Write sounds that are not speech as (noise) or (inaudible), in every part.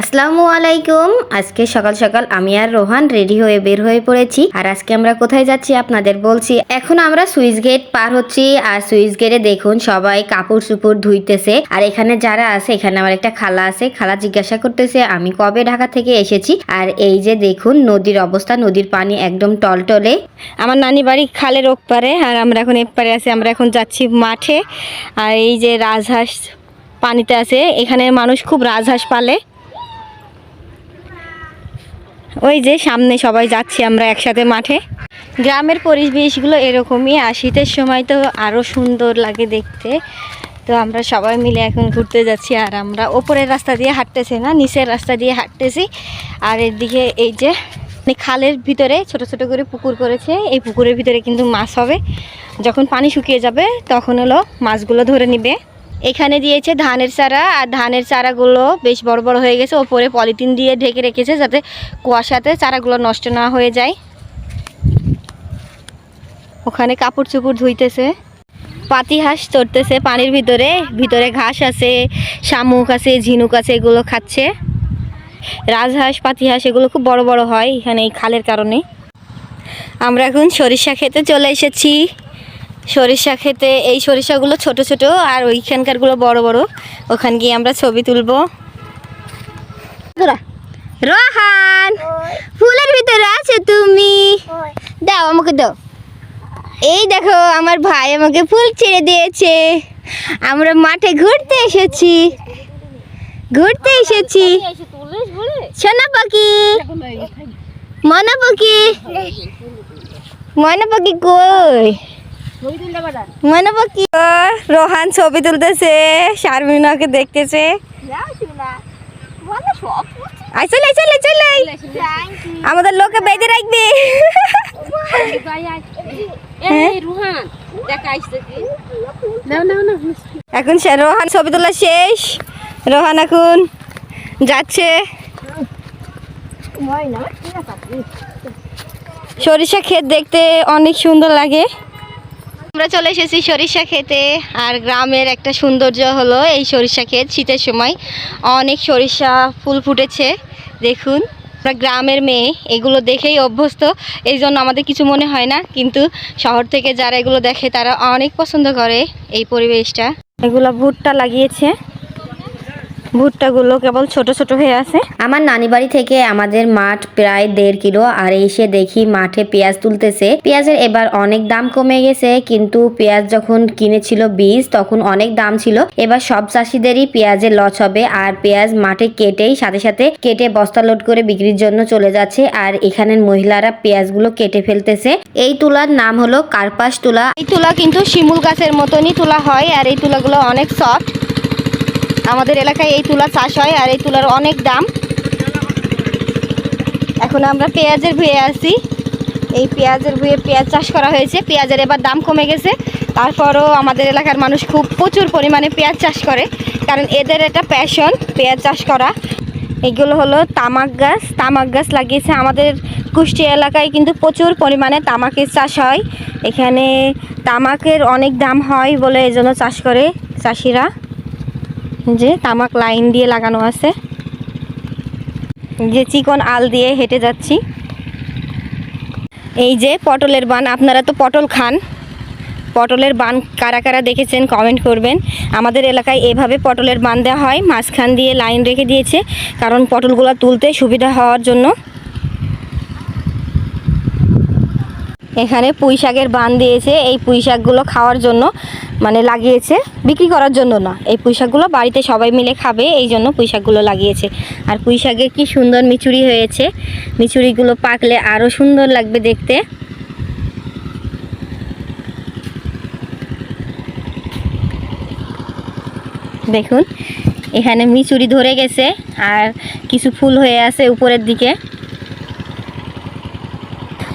আসসালামু আলাইকুম। আজকে সকাল সকাল আমি আর রোহান রেডি হয়ে বের হয়ে পড়েছি। আর আজকে আমরা কোথায় যাচ্ছি আপনাদের বলছি, এখন আমরা সুইচ গেট পার হচ্ছি। আর সুইচ গেটে দেখুন সবাই কাপড় চুপড় ধুইতেছে। আর এখানে যারা আছে, এখানে আমার একটা খালা আছে। খালা জিজ্ঞাসা করতেছে, আমি কবে ঢাকা থেকে এসেছি? আর এই যে দেখুন নদীর অবস্থা, নদীর পানি একদম টলটলে। আমার নানি বাড়ি খালের ওপারে, আর আমরা এখন এপারে আছি। আমরা এখন যাচ্ছি মাঠে। আর এই যে রাজহাঁস পানিতে আছে এখানে মানুষ খুব রাজহাঁস পালে। ওই যে সামনে সবাই যাচ্ছি আমরা একসাথে মাঠে। গ্রামের পরিবেশগুলো এরকমই, আর শীতের সময় তো আরও সুন্দর লাগে দেখতে। তো আমরা সবাই মিলে এখন ঘুরতে যাচ্ছি, আর আমরা ওপরের রাস্তা দিয়ে হাঁটতেছি না, নিচের রাস্তা দিয়ে হাঁটতেছি। আর এদিকে এই যে মানে খালের ভিতরে ছোট ছোট করে পুকুর করেছে, এই পুকুরের ভিতরে কিন্তু মাছ হবে। যখন পানি শুকিয়ে যাবে, তখন হলো মাছগুলো ধরে নিবে। এখানে দিয়েছে ধানের চারা, আর ধানের চারাগুলো বেশ বড় বড় হয়ে গেছে। ওপরে পলিথিন দিয়ে ঢেকে রেখেছে যাতে কুয়াশাতে চারাগুলো নষ্ট না হয়ে যায়। ওখানে কাপড় চোপড় ধুইতেছে, পাতি হাঁস চড়তেছে পানির ভিতরে। ভিতরে ঘাস আছে, শামুক আছে, ঝিনুক আছে, এগুলো খাচ্ছে। রাজহাঁস পাতি হাঁস এগুলো খুব বড় বড় হয় এখানে এই খালের কারণে। আমরা এখন সরিষা খেতে চলে এসেছি। সরিষা খেতে এই সরিষাগুলো ছোট ছোট আর ওইখানকারগুলো বড় বড়। ওখান গিয়ে আমরা ছবি তুলবো। রোহান, ফুলের ভিতরে আছে তুমি? দাও আমাকে দাও। এই দেখো, আমার ভাই আমাকে ফুল ছেড়ে দিয়েছে। আমরা মাঠে ঘুরতে এসেছি। ঘুরতে এসেছি। সোনা পাখি মনা পাখি মনা পাখি কই? মনা ও, রোহান ছবি তুলতেছে শারমিনাকে দেখতেছে। আই চলে চলে চলে (laughs) আমাদের লোকে বেঁধে রাখবে। (laughs) হ্যাঁ? এখন রোহান ছবি তোলা শেষ। রোহান এখন যাচ্ছে। সরিষা ক্ষেত দেখতে অনেক সুন্দর লাগে। আমরা চলে এসেছি সরিষা খেতে আর গ্রামের একটা সৌন্দর্য হলো এই সরিষা ক্ষেত শীতের সময়। অনেক সরিষা ফুল ফুটেছে, দেখুন। আমরা গ্রামের মেয়ে, এগুলো দেখেই অভ্যস্ত এই জন্য আমাদের কিছু মনে হয় না, কিন্তু শহর থেকে যারা এগুলো দেখে তারা অনেক পছন্দ করে এই পরিবেশটা। এগুলো ভুট্টা লাগিয়েছে। ভুট্টাগুলো কেবল ছোট ছোট হয়ে আছে। আমার নানি বাড়ি থেকে আমাদের মাঠ প্রায় দেড় কিলো আর এসে দেখি মাঠে পেঁয়াজ তুলতেছে। পেঁয়াজের এবার অনেক দাম কমে গেছে কিন্তু পেঁয়াজ যখন কিনেছিল বীজ তখন অনেক দাম ছিল। এবার সব চাষিদেরই পেঁয়াজের লস হবে আর পেঁয়াজ মাঠে কেটেই সাথে সাথে কেটে বস্তা লোড করে বিক্রির জন্য চলে যাচ্ছে আর এখানের মহিলারা পেঁয়াজগুলো কেটে ফেলতেছে। এই তুলার নাম হলো কার্পাস তুলা। এই তুলা কিন্তু শিমুল গাছের মতনই তুলা হয় আর এই তুলাগুলো অনেক সফট আমাদের এলাকায় এই তুলা চাষ হয় আর এই তুলার অনেক দাম। এখন আমরা পেঁয়াজের ভুয়ে আছি। এই পেঁয়াজের ভুয়ে পেঁয়াজ চাষ করা হয়েছে। পেঁয়াজের এবার দাম কমে গেছে। তারপরও আমাদের এলাকার মানুষ খুব প্রচুর পরিমাণে পেঁয়াজ চাষ করে। কারণ এদের এটা প্যাশন পেঁয়াজ চাষ করা। এগুলো হলো তামাক গাছ। তামাক গাছ লাগিয়েছে আমাদের কুষ্টিয়া এলাকায় কিন্তু প্রচুর পরিমাণে তামাকের চাষ হয়। এখানে তামাকের অনেক দাম হয় বলে এই জন্য চাষ করে চাষিরা। যে তামাক লাইন দিয়ে লাগানো আছে। যে চিকন আল দিয়ে হেঁটে যাচ্ছি। এই যে পটলের বান, আপনারা তো পটল খান। পটলের বান কারা কারা দেখেছেন কমেন্ট করবেন। আমাদের এলাকায় এভাবে পটলের বান দেওয়া হয়, মাঝখান দিয়ে লাইন রেখে দিয়েছে, কারণ পটলগুলো তুলতে সুবিধা হওয়ার জন্য। এখানে পুঁই শাকের বান দিয়েছে, এই পুঁই শাকগুলো খাওয়ার জন্য। মানে লাগিয়েছে। বিক্রি করার জন্য না। এই পুঁই শাকগুলো বাড়িতে সবাই মিলে খাবে, এই জন্য পুঁইশাকগুলো লাগিয়েছে। আর পুঁই শাকে কি সুন্দর মিচুরি হয়েছে। মিচুরিগুলো পাকলে আরও সুন্দর লাগবে দেখতে। দেখুন, এখানে মিচুরি ধরে গেছে, আর কিছু ফুল হয়ে আছে উপরের দিকে।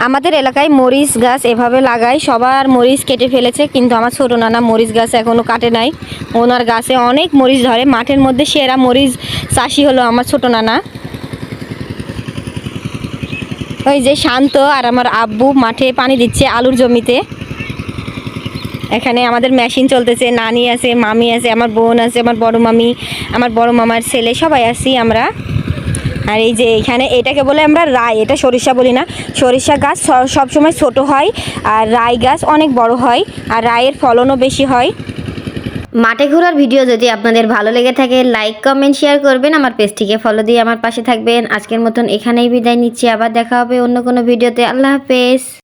আমাদের এলাকায় মরিচ গাছ এভাবে লাগায়, সবার মরিচ কেটে ফেলেছে, কিন্তু আমার ছোটো নানা মরিচ গাছ এখনও কাটে নাই। ওনার গাছে অনেক মরিচ ধরে, মাঠের মধ্যে সেরা মরিচ চাষি হলো আমার ছোটো নানা। ওই যে শান্ত আর আমার আব্বু মাঠে পানি দিচ্ছে আলুর জমিতে। এখানে আমাদের মেশিন চলতেছে, নানি আছে, মামি আছে, আমার বোন আছে, আমার বড় মামি, আমার বড় মামার ছেলে, সবাই আছি আমরা। আর এই যে এখানে এটাকে বলে আমরা রাই, এটা সরিষা বলি না। সরিষা গাছ সবসময় ছোট হয় আর রাই গাছ অনেক বড় হয় আর রায়ের ফলনও বেশি হয়। মাঠে ঘোরার ভিডিও যদি আপনাদের ভালো লেগে থাকে লাইক কমেন্ট শেয়ার করবেন। আমার পেজটিকে ফলো দিয়ে আমার পাশে থাকবেন। আজকের মতন এখানেই বিদায় নিচ্ছি। আবার দেখা হবে অন্য কোনো ভিডিওতে। আল্লাহ হাফেজ।